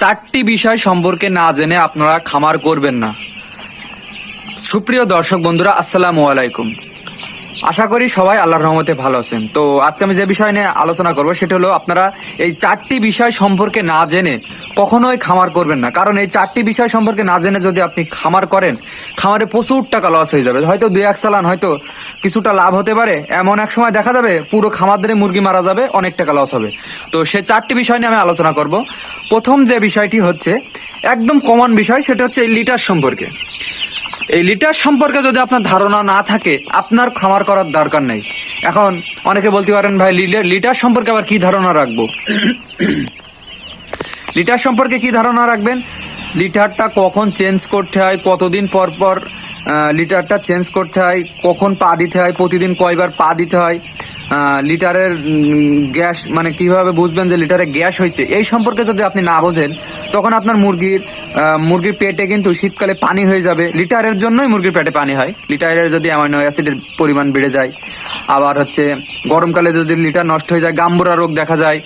চারটি বিষয় সম্পর্কে না জেনে আপনারা খামার করবেন না। সুপ্রিয় দর্শক বন্ধুরা আসসালামু আলাইকুম। আশা করি সবাই আল্লাহর রহমতে ভালো আছেন। তো আজকে আমি যে বিষয় নিয়ে আলোচনা করব, সেটা হলো আপনারা এই চারটি বিষয় সম্পর্কে না জেনে কখনোই খামার করবেন না। কারণ এই চারটি বিষয় সম্পর্কে না জেনে যদি আপনি খামার করেন, খামারে প্রচুর টাকা লস হয়ে যাবে। হয়তো দুই এক চালান হয়তো কিছুটা লাভ হতে পারে। এমন এক সময় দেখা যাবে পুরো খামার ধরে মুরগি মারা যাবে, অনেক টাকা লস হবে। তো সে চারটি বিষয় নিয়ে আমি আলোচনা করব। প্রথম যে বিষয়টি হচ্ছে, একদম কমন বিষয়, সেটা হচ্ছে লিটার সম্পর্কে। এই লিটার সম্পর্কে যদি আপনার ধারণা না থাকে, আপনার খামার করার দরকার নেই। এখন অনেকে বলতে পারেন, ভাই, লিটার লিটার সম্পর্কে আবার কি ধারণা রাখব? লিটার সম্পর্কে কি ধারণা রাখবেন? লিটারটা কখন চেঞ্জ করতে হয়, কতদিন পর পর লিটারটা চেঞ্জ করতে হয়, কখন পা দিতে হয়, প্রতিদিন কয়বার পা দিতে হয় লিটারের গ্যাস মানে কীভাবে বুঝবেন যে লিটারে গ্যাস হয়েছে? এই সম্পর্কে যদি আপনি না বোঝেন, তখন আপনার মুরগির মুরগির পেটে কিন্তু শীতকালে পানি হয়ে যাবে। লিটারের জন্যই মুরগির পেটে পানি হয়। লিটারের যদি অ্যামাইনো অ্যাসিডের পরিমাণ বেড়ে যায়, আবার হচ্ছে গরমকালে যদি লিটার নষ্ট হয়ে যায়, গাম্বুরা রোগ দেখা যায়।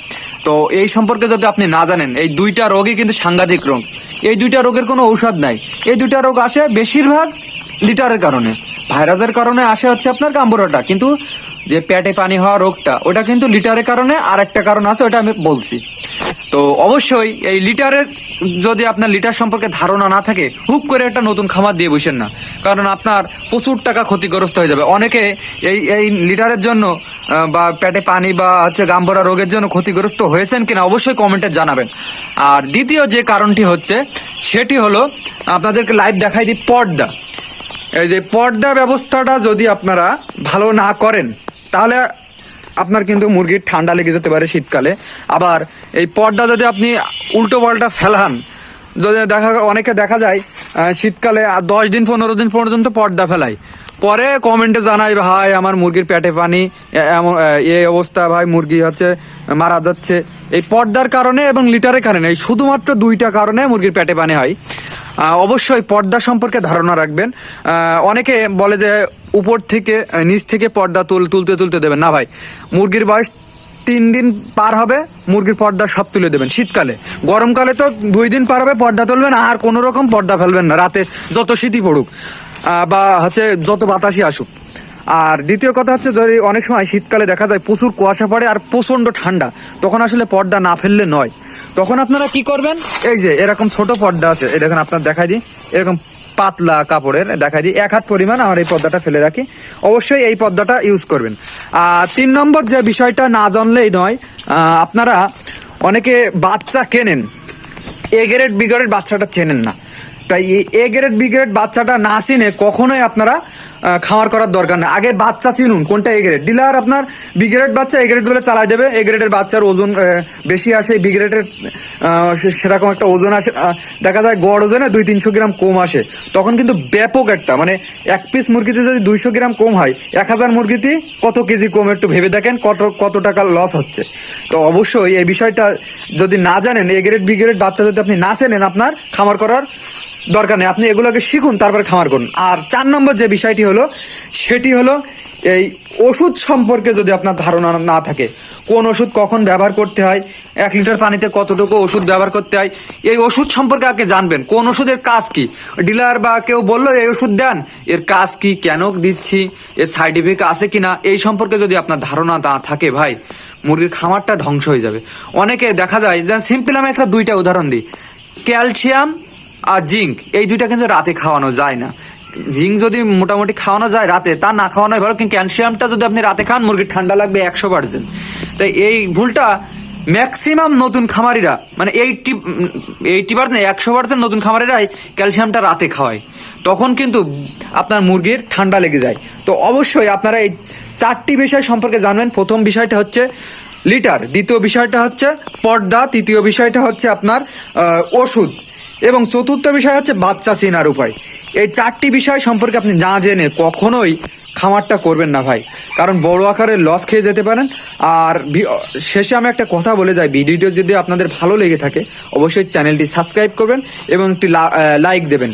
তো এই সম্পর্কে যদি আপনি না জানেন, এই দুইটা রোগই কিন্তু সাংঘাতিক রোগ। এই দুইটা রোগের কোনো ঔষধ নাই। এই দুইটা রোগ আসে বেশিরভাগ লিটারের কারণে। ভাইরাসের কারণে আসে হচ্ছে আপনার গাম্বুরাটা। কিন্তু যে পেটে পানি হওয়া রোগটা, ওটা কিন্তু লিটারের কারণে আর একটা কারণ আছে, ওটা আমি বলছি। তো অবশ্যই এই লিটারের যদি আপনার লিটার সম্পর্কে ধারণা না থাকে, হুক করে একটা নতুন খামার দিয়ে বসেন না। কারণ আপনার প্রচুর টাকা ক্ষতিগ্রস্ত হয়ে যাবে। অনেকে এই এই লিটারের জন্য বা পেটে পানি বা হচ্ছে গাম্বরা রোগের জন্য ক্ষতিগ্রস্ত হয়েছেন কিনা অবশ্যই কমেন্টে জানাবেন। আর দ্বিতীয় যে কারণটি হচ্ছে, সেটি হলো আপনাদেরকে লাইভ দেখাই দিই পর্দা। এই যে পর্দা ব্যবস্থাটা যদি আপনারা ভালো না করেন তাহলে আপনার কিন্তু মুরগির ঠান্ডা লেগে যেতে পারে শীতকালে। আবার এই পর্দা যদি আপনি উল্টো পাল্টা ফেলান, যদি দেখা অনেকে দেখা যায় শীতকালে দশ দিন, পনেরো দিন পর্যন্ত পর্দা ফেলায়। পরে কমেন্টে জানাই ভাই, আমার মুরগির পেটে পানি এমন এই অবস্থা, ভাই, মুরগি হচ্ছে, মারা যাচ্ছে। এই পর্দার কারণে এবং লিটারের কারণে, এই শুধুমাত্র দুইটা কারণে মুরগির পেটে পানি হয়। অবশ্যই পর্দা সম্পর্কে ধারণা রাখবেন। অনেকে বলে যে উপর থেকে নিচ থেকে পর্দা তুল, তুলতে তুলতে দেবেন। না ভাই, মুরগির বয়স তিন দিন পার হবে, মুরগির পর্দা সব তুলে দেবেন শীতকালে। গরমকালে তো দুই দিন পার হবে, পর্দা তুলবেন, আর কোনো রকম পর্দা ফেলবেন না, রাতে যত শীতই পড়ুক বা হচ্ছে যত বাতাসই আসুক। আর দ্বিতীয় কথা হচ্ছে যদি অনেক সময় শীতকালে দেখা যায় প্রচুর কুয়াশা পড়ে আর প্রচণ্ড ঠান্ডা, তখন আসলে পর্দা না ফেললে নয়। তখন আপনারা কি করবেন? এই যে, এরকম ছোট পর্দা আছে। এই দেখেন, আপনার দেখাই দিই। এরকম পাতলা কাপড়ের, দেখাই দিই। এক হাত পরিমাণ আমার এই পর্দাটা ফেলে রাখি। অবশ্যই এই পর্দাটা ইউজ করবেন। আর তিন নম্বর যে বিষয়টা না জানলেই নয় আপনারা অনেকে বাচ্চা কেনেন। এ গ্রেড বি গ্রেড বাচ্চাটা চেনেন না। তাই এ গ্রেড বি গ্রেড বাচ্চাটা না চিনে কখনোই আপনারা খামার করার দরকার নেই। আগে বাচ্চা চিনুন, কোনটা এ গ্রেড ডিলার আপনার বি গ্রেড বাচ্চা এ গ্রেড বলে চালাই দেবে। এ গ্রেডের বাচ্চার ওজন বেশি আসে বি গ্রেডের সেরকম একটা ওজন আসে দেখা যায় গড় ওজনে দুই তিনশো গ্রাম কম আসে। তখন কিন্তু ব্যাপক একটা মানে এক পিস মুরগিতে যদি দুইশো গ্রাম কম হয়, এক হাজার মুরগিতে কত কেজি কম? একটু ভেবে দেখেন কত কত টাকা লস হচ্ছে। তো অবশ্যই এই বিষয়টা যদি না জানেন এ গ্রেড বি গ্রেড বাচ্চা যদি আপনি না চেনেন আপনার, খামার করার দরকার নেই। আপনি এগুলোকে শিখুন, তারপরে খামার করুন। আর চার নম্বর যে বিষয়টি হলো, সেটি হলো এই ওষুধ সম্পর্কে যদি আপনার ধারণা না থাকে, কোন ওষুধ কখন ব্যবহার করতে হয়, এক লিটার পানিতে কতটুকু ওষুধ ব্যবহার করতে হয়, এই ওষুধ সম্পর্কে আগে জানবেন। কোন ওষুধের কাজ কি? ডিলার বা কেউ বলল, এই ওষুধ দেন। এর কাজ কি? কেন দিচ্ছি? এর সাইড ইফেক্ট আছে কি না এই সম্পর্কে যদি আপনার ধারণা না থাকে, ভাই, মুরগির খামারটা ধ্বংস হয়ে যাবে। অনেকে দেখা যায় যে সিম্পল আমি একটা দুইটা উদাহরণ দিই। ক্যালসিয়াম আর জিঙ্ক, এই দুইটা কিন্তু রাতে খাওয়ানো যায় না। জিঙ্ক যদি মোটামুটি খাওয়ানো যায় রাতে, তা না খাওয়ানোই ভালো, কিন্তু ক্যালসিয়ামটা যদি আপনি রাতে খান, মুরগির ঠান্ডা লাগবে একশো পার্সেন্ট। তাই এই ভুলটা ম্যাক্সিমাম নতুন খামারিরা মানে এইটি এইটি পার্সেন্ট, একশো পার্সেন্ট নতুন খামারিরাই ক্যালসিয়ামটা রাতে খাওয়ায়। তখন কিন্তু আপনার মুরগির ঠান্ডা লেগে যায়। তো অবশ্যই আপনারা এই চারটি বিষয় সম্পর্কে জানবেন। প্রথম বিষয়টা হচ্ছে লিটার, দ্বিতীয় বিষয়টা হচ্ছে পর্দা, তৃতীয় বিষয়টা হচ্ছে আপনার ওষুধ। এবং চতুর্থ বিষয় হচ্ছে বাচ্চা চেনার উপায়। এই চারটি বিষয় সম্পর্কে আপনি না জেনে কখনোই খামারটা করবেন না ভাই। কারণ বড় আকারে লস খেয়ে যেতে পারেন। আর শেষে আমি একটা কথা বলে যাই। ভিডিওটি যদি আপনাদের ভালো লেগে থাকে, অবশ্যই চ্যানেলটি সাবস্ক্রাইব করবেন এবং একটি লাইক দেবেন।